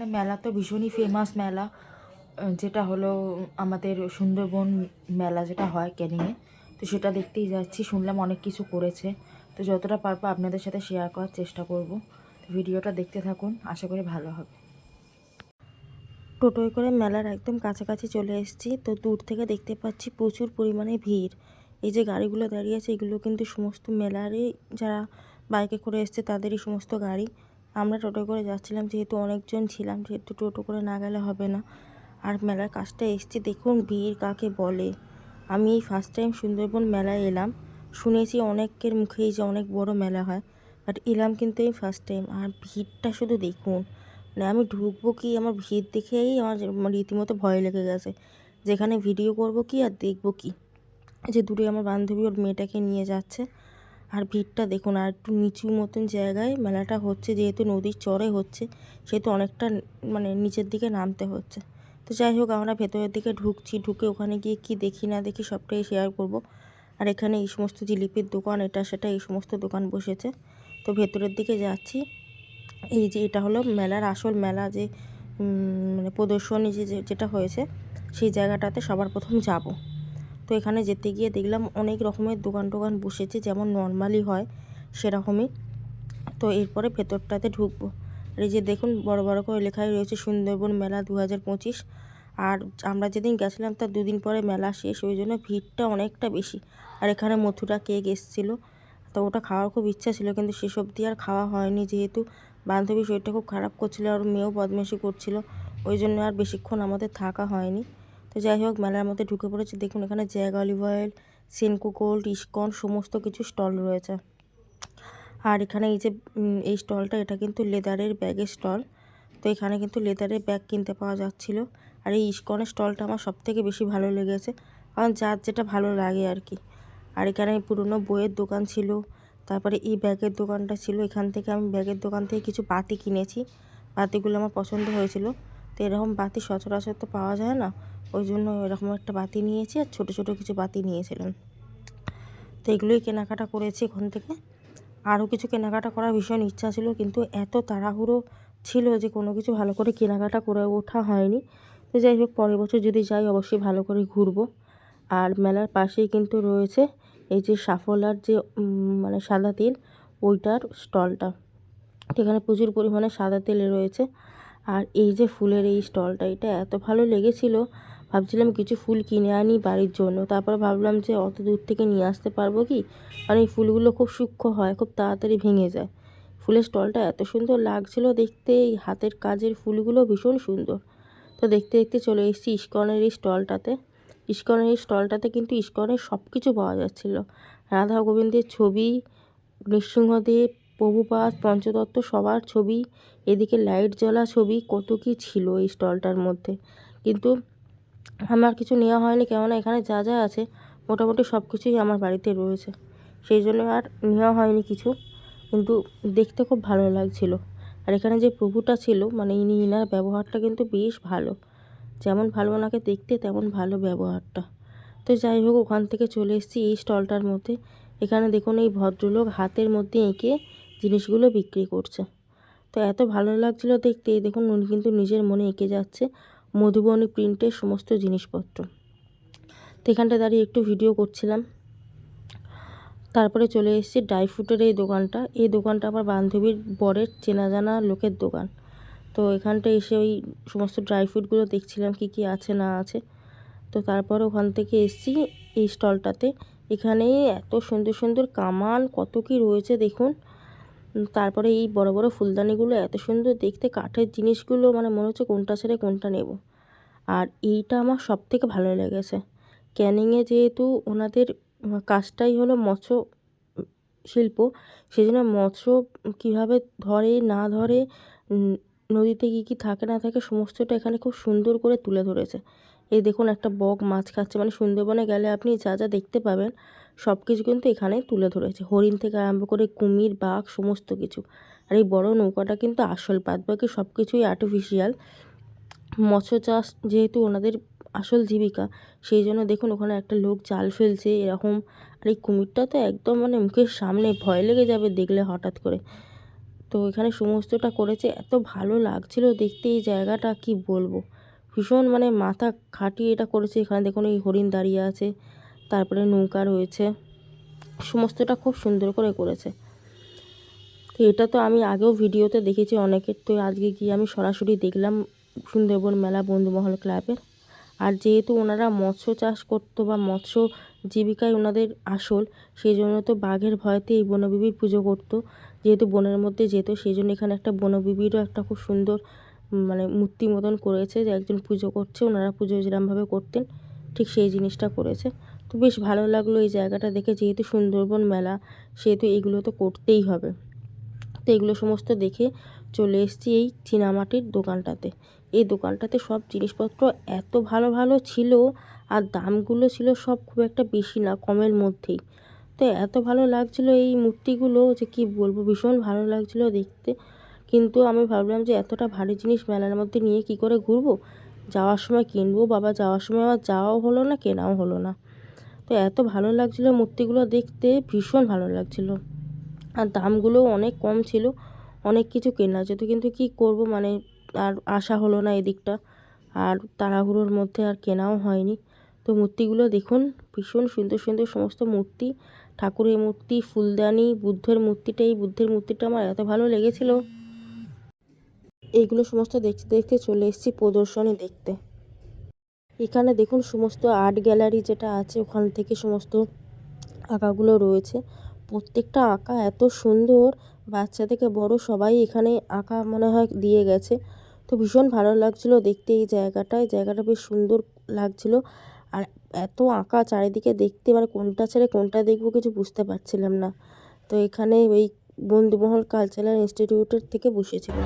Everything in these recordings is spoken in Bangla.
এখানে মেলা তো ভীষণই ফেমাস মেলা। যেটা হলো আমাদের সুন্দরবন মেলা যেটা হয় ক্যানিংয়ে তো সেটা দেখতেই যাচ্ছি, শুনলাম অনেক কিছু করেছে। তো যতটা পারব আপনাদের সাথে শেয়ার করার চেষ্টা করব। ভিডিওটা দেখতে থাকুন, আশা করি ভালো হবে। টোটোয় করে মেলার একদম কাছাকাছি চলে এসেছি। তো দূর থেকে দেখতে পাচ্ছি প্রচুর পরিমাণে ভিড়। এই যে গাড়িগুলো দাঁড়িয়ে আছে, এগুলো কিন্তু সমস্ত মেলারই, যারা বাইকে করে এসছে, তাদেরই সমস্ত গাড়ি। আমরা টোটো করে যাচ্ছিলাম, যেহেতু অনেকজন ছিলাম যেহেতু টোটো করে না গেলে হবে না। আর মেলার কাজটা এসছি, দেখুন ভিড় কাকে বলে। আমি এই ফার্স্ট টাইম সুন্দরবন মেলায় এলাম। শুনেছি অনেকের মুখেই যে অনেক বড় মেলা হয় বাট এলাম কিন্তু এই ফার্স্ট টাইম আর ভিড়টা শুধু দেখুন মানে আমি ঢুকবো কি আমার ভিড় দেখেই আমার মানে রীতিমতো ভয় লেগে গেছে। যেখানে ভিডিও করব কি আর দেখব কি? যে দূরে আমার বান্ধবী ওর মেয়েটাকে নিয়ে যাচ্ছে। আর ভিড়টা দেখুন, আর একটু নিচু মতন জায়গায় মেলাটা হচ্ছে, যেহেতু নদীর চরে হচ্ছে, সেহেতু অনেকটা মানে নিচের দিকে নামতে হচ্ছে। তো যাই হোক, আমরা ভেতরের দিকে ঢুকছি, ঢুকে ওখানে গিয়ে কি দেখি না দেখি সবটাই শেয়ার করব। আর এখানে এই সমস্ত জিলিপির দোকান, এটা সেটা এই সমস্ত দোকান বসেছে। তো ভেতরের দিকে যাচ্ছি। এই যে এটা হলো মেলার আসল মেলা, যে মানে প্রদর্শনী যে, যেটা হয়েছে, সেই জায়গাটাতে সবার প্রথম যাব। তো এখানে যেতে গিয়ে দেখলাম অনেক রকমের দোকান টোকান বসেছে, যেমন নর্মালি হয় সেরকমই। তো এরপরে ভেতরটাতে ঢুকবো। আর এই যে দেখুন বড় বড় করে লেখাই রয়েছে সুন্দরবন মেলা দু হাজার পঁচিশ। আর আমরা যেদিন গেছিলাম তার দুদিন পরে মেলা শেষ, ওই জন্য ভিড়টা অনেকটা বেশি। আর এখানে মথুরা কেক এসেছিল, তো ওটা খাওয়ার খুব ইচ্ছা ছিল, কিন্তু শেষ অবধি আর খাওয়া হয়নি যেহেতু বান্ধবী শরীরটা খুব খারাপ করছিল আর মেয়েও বদমাইশি করছিল, ওই জন্য আর বেশিক্ষণ আমাদের থাকা হয়নি। তো যাই হোক, মেলার মধ্যে ঢুকে পড়েছে। দেখুন, এখানে জ্যাগ olive oil Senco gold ISKCON, সমস্ত কিছু স্টল রয়েছে। আর এখানে এই যে এই স্টলটা এটা কিন্তু লেদারের ব্যাগের স্টল তো এখানে কিন্তু লেদারের ব্যাগ কিনতে পাওয়া যাচ্ছিল। আর এই ইস্কনের স্টলটা আমার সবথেকে বেশি ভালো লেগেছে। কারণ যার যেটা ভালো লাগে আর কি। আর এখানে পুরনো বইয়ের দোকান ছিল। তারপরে এই ব্যাগের দোকানটা ছিল। এখান থেকে আমি ব্যাগের দোকান থেকে কিছু বাতি কিনেছি। বাতিগুলো আমার পছন্দ হয়েছিল। তো এরকম বাতি সচরাচর তো পাওয়া যায় না। ওই জন্য এরকম একটা বাতি নিয়েছি আর ছোটো ছোটো কিছু বাতি নিয়েছিলাম। তো এগুলোই কেনাকাটা করেছি ওখান থেকে। আরও কিছু কেনাকাটা করার ভীষণ ইচ্ছা ছিল, কিন্তু এত তাড়াহুড়ো ছিল যে কোনো কিছু ভালো করে কেনাকাটা করে ওঠা হয়নি। তো যাই হোক, পরের বছর যদি যাই অবশ্যই ভালো করে ঘুরবো। আর মেলার পাশেই কিন্তু রয়েছে এই যে সাফলার যে মানে সাদা তেল, ওইটার স্টলটা। এখানে প্রচুর পরিমাণে সাদা তেল রয়েছে। আর এই যে ফুলের এই স্টলটা, এটা এত ভালো লেগেছিল ভাবছিলাম কিছু ফুল কিনে আনি বাড়ির জন্য। তারপর ভাবলাম যে অত দূর থেকে নিয়ে আসতে পারব কি? কারণ এই ফুলগুলো খুব সূক্ষ্ম হয়, খুব তাড়াতাড়ি ভেঙে যায়। ফুলের স্টলটা এত সুন্দর লাগছিল দেখতে, এই হাতের কাজের ফুলগুলো ভীষণ সুন্দর। তো দেখতে দেখতে চলে এসেছি ইস্কনের এই স্টলটাতে। ইস্কনের এই স্টলটাতে কিন্তু ইস্কনের সব কিছু পাওয়া যাচ্ছিল। রাধা গোবিন্দের ছবি, নৃসিংহদেব প্রভুপাত পঞ্চদত্ত সবার ছবি, এদিকে লাইট জ্বলা ছবি, কত কী ছিল এই স্টলটার মধ্যে। কিন্তু আমার কিছু নেওয়া হয়নি, কেননা এখানে যা যা আছে মোটামুটি সব কিছুই আমার বাড়িতে রয়েছে। সেই জন্য আর নেওয়া হয়নি কিছু, কিন্তু দেখতে খুব ভালো লাগছিল। আর এখানে যে প্রভুটা ছিল মানে ইনি, ইনার ব্যবহারটা কিন্তু বেশ ভালো। যেমন ভালো ওনাকে দেখতে, তেমন ভালো ব্যবহারটা। তো যাই হোক, ওখান থেকে চলে এসেছি এই স্টলটার মধ্যে। এখানে দেখুন এই ভদ্রলোক হাতের মধ্যে এঁকে জিনিসগুলো বিক্রি করছে। তো এত ভালো লাগছিল দেখতে দেখুন উনি কিন্তু নিজের মনে এঁকে যাচ্ছে। মধুবনী প্রিন্টের সমস্ত জিনিসপত্র। তো দাঁড়িয়ে একটু ভিডিও করছিলাম। তারপরে চলে এসেছি ড্রাই ফ্রুটের এই দোকানটা। এই দোকানটা আমার বান্ধবীর বরের চেনা জানা লোকের দোকান। তো এখানটা এসে ওই সমস্ত ড্রাই ফ্রুটগুলো দেখছিলাম, কি কি আছে, না আছে। তো তারপরে ওখান থেকে এসেছি এই স্টলটাতে এখানে এত সুন্দর সুন্দর কামান, কত কি রয়েছে দেখুন। তারপরে এই বড় বড় ফুলদানিগুলো এত সুন্দর দেখতে, কাঠের জিনিসগুলো মানে মনে হচ্ছে কোনটা ছেড়ে কোনটা নেব। আর এইটা আমার সব থেকে ভালো লেগেছে। ক্যানিংয়ে যেহেতু ওনাদের কাজটাই হলো মৎস্য, শিল্প সেই জন্য মৎস্য কীভাবে ধরে, না ধরে নদীতে কী কী থাকে না থাকে সমস্তটা এখানে খুব সুন্দর করে তুলে ধরেছে। এই দেখুন একটা বক মাছ খাচ্ছে। মানে সুন্দরবনে গেলে আপনি যা যা দেখতে পাবেন সব কিছু কিন্তু এখানে তুলে ধরেছে। হরিণ থেকে আরম্ভ করে কুমির, বাঘ, সমস্ত কিছু। আর এই বড় নৌকাটা কিন্তু আসল বাদ বাকি সব কিছুই আর্টিফিশিয়াল মৎস্য চাষ যেহেতু ওনাদের আসল জীবিকা, সেই জন্য দেখুন ওখানে একটা লোক জাল ফেলছে এরকম। আর এই কুমিরটা তো একদম মানে মুখের সামনে ভয় লেগে যাবে দেখলে হঠাৎ করে। তো এখানে সমস্তটা করেছে। এত ভালো লাগছিল দেখতে এই জায়গাটা, কি বলব? ভীষণ মানে মাথা খাটিয়ে এটা করেছে। এখানে দেখুন এই হরিণ দাঁড়িয়ে আছে, তারপরে নৌকা রয়েছে। সমস্তটা খুব সুন্দর করে করেছে। তো এটা তো আমি আগেও ভিডিওতে দেখেছি অনেকের। তো আজকে গিয়ে আমি সরাসরি দেখলাম সুন্দরবন মেলা বন্ধুমহল ক্লাবের। আর যেহেতু ওনারা মৎস্য চাষ করতো বা মৎস্য জীবিকায় ওনাদের আসল সেই জন্য তো বাঘের ভয়তে এই বনবিবির পুজো করতো। যেহেতু বনের মধ্যে যেত সেই জন্য এখানে একটা বনবিবিরও একটা খুব সুন্দর মানে মূর্তি মতন করেছে যে একজন পুজো করছে, ওনারা পুজো যেরমভাবে করতেন, ঠিক সেই জিনিসটা করেছে। তো বেশ ভালো লাগল এই জায়গাটা দেখে, যেহেতু সুন্দরবন মেলা, সেহেতু এগুলো তো করতেই হবে। তো এগুলো সমস্ত দেখে চলে এসেছি এই চীনামাটির দোকানটাতে। এই দোকানটাতে সব জিনিসপত্র এত ভালো ভালো ছিল আর দামগুলো ছিল সব খুব একটা বেশি না, কমের মধ্যেই। তো এত ভালো লাগছিল এই মূর্তিগুলো যে কি বলব, ভীষণ ভালো লাগছিল দেখতে। কিন্তু আমি ভাবলাম যে এতটা ভারী জিনিস মেলার মধ্যে নিয়ে কি করে ঘুরবো? যাওয়ার সময় কিনবো? বাবা, যাওয়ার সময় আবার যাওয়াও হলো না, কেনাও হলো না। তো এত ভালো লাগছিল মূর্তিগুলো দেখতে, ভীষণ ভালো লাগছিল। আর দামগুলোও অনেক কম ছিল, অনেক কিছু কেনা যেত, কিন্তু কি করব? মানে আর আসা হলো না এদিকটা। আর তাড়াহুড়োর মধ্যে আর কেনাও হয়নি। তো মূর্তিগুলো দেখুন, ভীষণ সুন্দর সুন্দর সমস্ত মূর্তি। ঠাকুরের মূর্তি, ফুলদানি, বুদ্ধের মূর্তিটা, এই বুদ্ধের মূর্তিটা আমার এত ভালো লেগেছিল। এইগুলো সমস্ত দেখতে দেখতে চলে এসেছি প্রদর্শনী দেখতে। এখানে দেখুন সমস্ত আর্ট গ্যালারি যেটা আছে, ওখান থেকে সমস্ত আঁকাগুলো রয়েছে। প্রত্যেকটা আঁকা এত সুন্দর, বাচ্চা থেকে বড় সবাই এখানে আঁকা মনে হয় দিয়ে গেছে। তো ভীষণ ভালো লাগছিল দেখতে এই জায়গাটায়, জায়গাটা বেশ সুন্দর লাগছিল। আর এত আঁকা চারিদিকে দেখতে মানে কোনটা ছেড়ে কোনটা দেখব কিছু বুঝতে পারছিলাম না। তো এখানে ওই বন্ধুমহল কালচারাল ইনস্টিটিউটের থেকে বসেছিল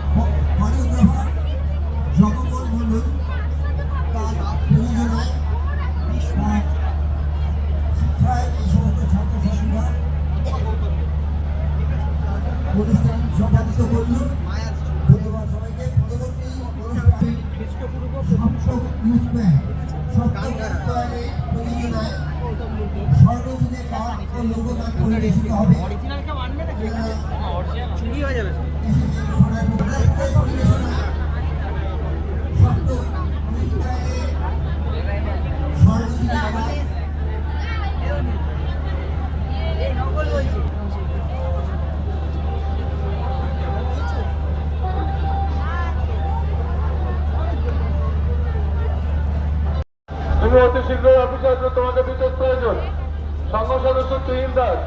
তুমি অতি শীঘ্রই অফিসে আসবে তোমাকে বিশেষ প্রয়োজন। সংঘ সদস্য তুহিন দাস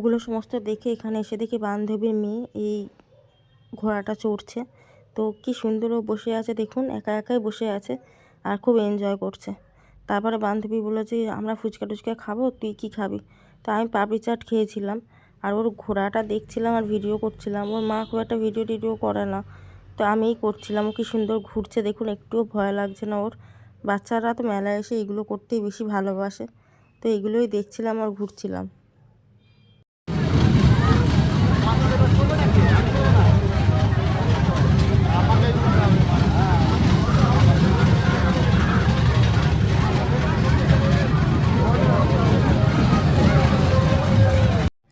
ওগুলো সমস্ত দেখে এখানে এসে দেখি বান্ধবীর মেয়ে এই ঘোড়াটা চড়ছে। তো কি সুন্দর বসে আছে দেখুন, একা একাই বসে আছে আর খুব এনজয় করছে। তারপরে বান্ধবী বলল যে, আমরা ফুচকা টুচকা খাব, তুই কি খাবি? তো আমি পাপড়ি চাট খেয়েছিলাম আর ওর ঘোড়াটা দেখছিলাম আর ভিডিও করছিলাম। ওর মা খুব একটা ভিডিও টিডিও করে না। তো আমিই করছিলাম, ও কি সুন্দর ঘুরছে দেখুন, একটুও ভয় লাগছে না ওর। বাচ্চারা তো মেলায় এসে এগুলো করতেই বেশি ভালোবাসে। তো এগুলোই দেখছিলাম আর ঘুরছিলাম।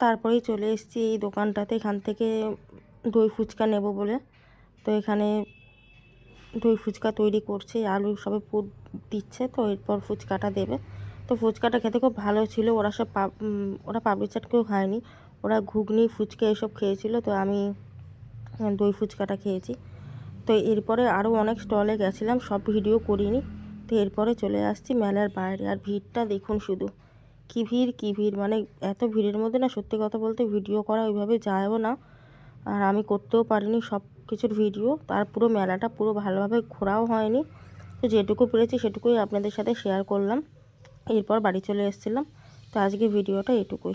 তারপরেই চলে এসেছি এই দোকানটাতে। এখান থেকে দই ফুচকা নেব বলে। তো এখানে দই ফুচকা তৈরি করছে, আলু সবে পুর দিচ্ছে, তো এরপর ফুচকাটা দেবে। তো ফুচকাটা খেতে খুব ভালো ছিল, ওরা সব ওরা পাপড়ি চাট কেউ খায়নি। ওরা ঘুগনি, ফুচকা এসব খেয়েছিল, তো আমি দই ফুচকাটা খেয়েছি। তো এরপরে আরও অনেক স্টলে গেছিলাম, সব ভিডিও করিনি। তো এরপরে চলে আসছি মেলার বাইরে, আর ভিড়টা দেখুন শুধু। কী ভিড় কী ভিড়? মানে এত ভিড়ের মধ্যে না সত্যি কথা বলতে ভিডিও করা ওইভাবে যায়ও না। আর আমি করতেও পারিনি সব কিছুর ভিডিও। তার পুরো মেলাটা পুরো ভালোভাবে ঘোরাও হয়নি। তো যেটুকু পেরেছি সেটুকুই আপনাদের সাথে শেয়ার করলাম। এরপর বাড়ি চলে এসেছিলাম। তো আজকে ভিডিওটা এটুকুই।